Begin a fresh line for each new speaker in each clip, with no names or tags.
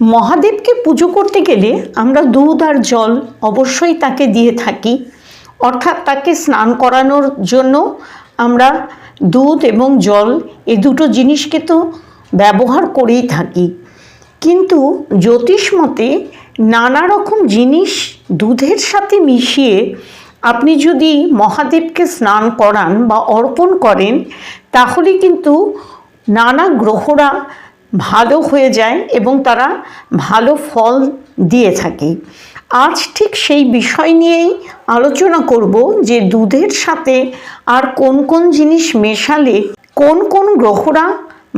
মহাদেবকে পুজো করতে গেলে আমরা দুধ আর জল অবশ্যই তাকে দিয়ে থাকি। অর্থাৎ তাকে স্নান করানোর জন্য আমরা দুধ এবং জল এ দুটো জিনিসকে তো ব্যবহার করেই থাকি। কিন্তু জ্যোতিষ মতে নানা রকম জিনিস দুধের সাথে মিশিয়ে আপনি যদি মহাদেবকে স্নান করান বা অর্পণ করেন, তাহলে কিন্তু নানা গ্রহরা ভালো হয়ে যায় এবং তারা ভালো ফল দিয়ে থাকে। আজ ঠিক সেই বিষয় নিয়েই আলোচনা করব যে দুধের সাথে আর কোন কোন জিনিস মেশালে কোন কোন গ্রহরা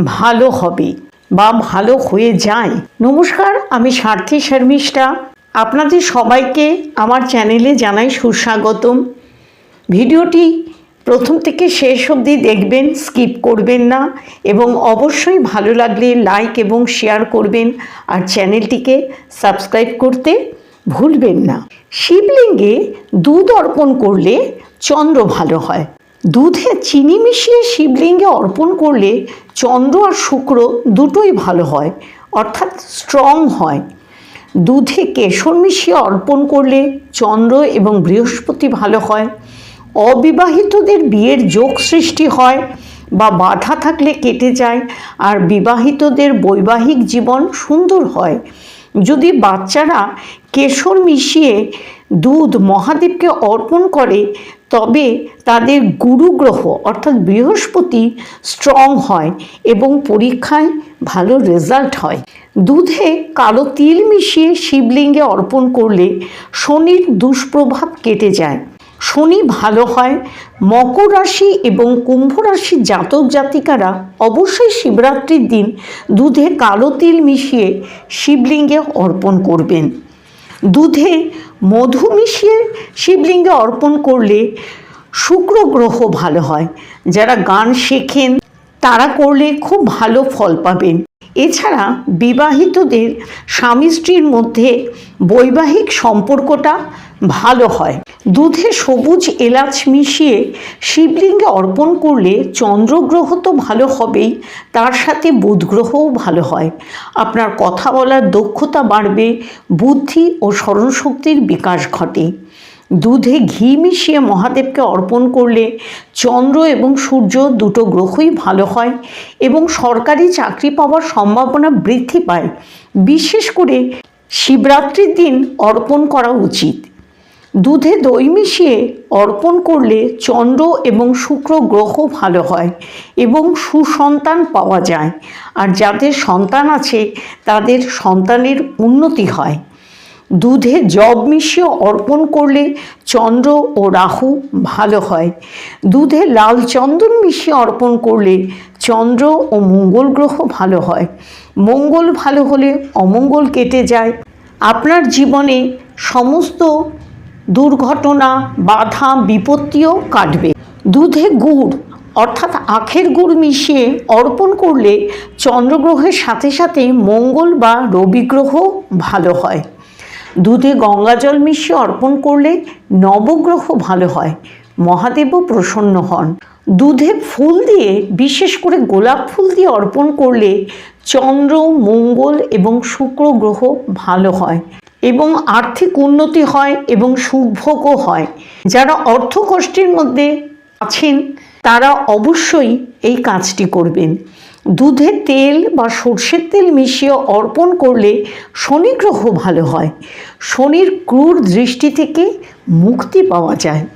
ভালো হবে বা ভালো হয়ে যায়। নমস্কার, আমি সার্থী শর্মিষ্ঠা। আপনাদের সবাইকে আমার চ্যানেলে জানাই সুস্বাগতম। ভিডিওটি প্রথম থেকে শেষ অবধি দেখবেন স্কিপ করবেন না এবং অবশ্যই ভালো লাগলে লাইক এবং শেয়ার করবেন আর চ্যানেলটিকে সাবস্ক্রাইব করতে ভুলবেন না। শিবলিঙ্গে দুধ অর্পণ করলে চন্দ্র ভালো হয়। দুধে চিনি মিশিয়ে শিবলিঙ্গে অর্পণ করলে চন্দ্র আর শুক্র দুটোই ভালো হয়, অর্থাৎ স্ট্রং হয়। দুধে কেশর মিশিয়ে অর্পণ করলে চন্দ্র এবং বৃহস্পতি ভালো হয়। অবিবাহিতদের বিয়ের যোগ সৃষ্টি হয় বা বাধা থাকলে কেটে যায় আর বিবাহিতদের বৈবাহিক জীবন সুন্দর হয়। যদি বাচ্চারা কেশর মিশিয়ে দুধ মহাদেবকে অর্পণ করে, তবে তাদের গুরু গ্রহ অর্থাৎ বৃহস্পতি স্ট্রং হয় এবং পরীক্ষায় ভালো রেজাল্ট হয়। দুধে কালো তিল মিশিয়ে শিবলিঙ্গে অর্পণ করলে শনির দুষ্প্রভাব কেটে যায়। শনি ভালো হয়। মকর রাশি এবং কুম্ভ রাশির জাতক জাতিকারা অবশ্যই শিবরাত্রির দিন দুধে কালো তিল মিশিয়ে শিবলিঙ্গে অর্পণ করবেন। দুধে মধু মিশিয়ে শিবলিঙ্গে অর্পণ করলে শুক্র গ্রহ ভালো হয়। যারা গান শেখেন, তারা করলে খুব ভালো ফল পাবেন। এছাড়া বিবাহিতদের স্বামী স্ত্রীর মধ্যে বৈবাহিক সম্পর্কটা ভালো হয়। দুধে সবুজ এলাচ মিশিয়ে শিবলিঙ্গে অর্পণ করলে চন্দ্রগ্রহ তো ভালো হবেই, তার সাথে বুধ গ্রহও ভালো হয়। আপনার কথা বলার দক্ষতা বাড়বে, বুদ্ধি ও স্মরণশক্তির বিকাশ ঘটে। দুধে ঘি মিশিয়ে মহাদেবকে অর্পণ করলে চন্দ্র এবং সূর্য দুটো গ্রহই ভালো হয় এবং সরকারি চাকরি পাওয়ার সম্ভাবনা বৃদ্ধি পায়। বিশেষ করে শিবরাত্রির দিন অর্পণ করা উচিত। দুধে দই মিশিয়ে অর্পণ করলে চন্দ্র এবং শুক্র গ্রহ ভালো হয় এবং সুসন্তান পাওয়া যায়। আর যাদের সন্তান আছে, তাদের সন্তানের উন্নতি হয়। দুধে জব মিশিয়ে অর্পণ করলে চন্দ্র ও রাহু ভালো হয়। দুধে লাল চন্দন মিশিয়ে অর্পণ করলে চন্দ্র ও মঙ্গল গ্রহ ভালো হয়। মঙ্গল ভালো হলে অমঙ্গল কেটে যায়। আপনার জীবনে সমস্ত দুর্ঘটনা, বাধা, বিপত্তিও কাটবে। দুধে গুড়, অর্থাৎ আখের গুড় মিশিয়ে অর্পণ করলে চন্দ্রগ্রহের সাথে সাথে মঙ্গল বা রবি গ্রহ ভালো হয়। দুধে গঙ্গাজল মিশিয়ে অর্পণ করলে নবগ্রহ ভালো হয়। মহাদেবও প্রসন্ন হন। দুধে ফুল দিয়ে, বিশেষ করে গোলাপ ফুল দিয়ে অর্পণ করলে চন্দ্র, মঙ্গল এবং শুক্র গ্রহ ভালো হয় এবং আর্থিক উন্নতি হয় এবং সুভোগও হয়। যারা অর্থ কষ্টের মধ্যে আছেন, তারা অবশ্যই এই কাজটি করবেন। দুধে তেল বা সর্ষের তেল মিশিয়ে অর্পণ করলে শনি গ্রহ ভালো হয়। শনির ক্রূর দৃষ্টি থেকে মুক্তি পাওয়া যায়।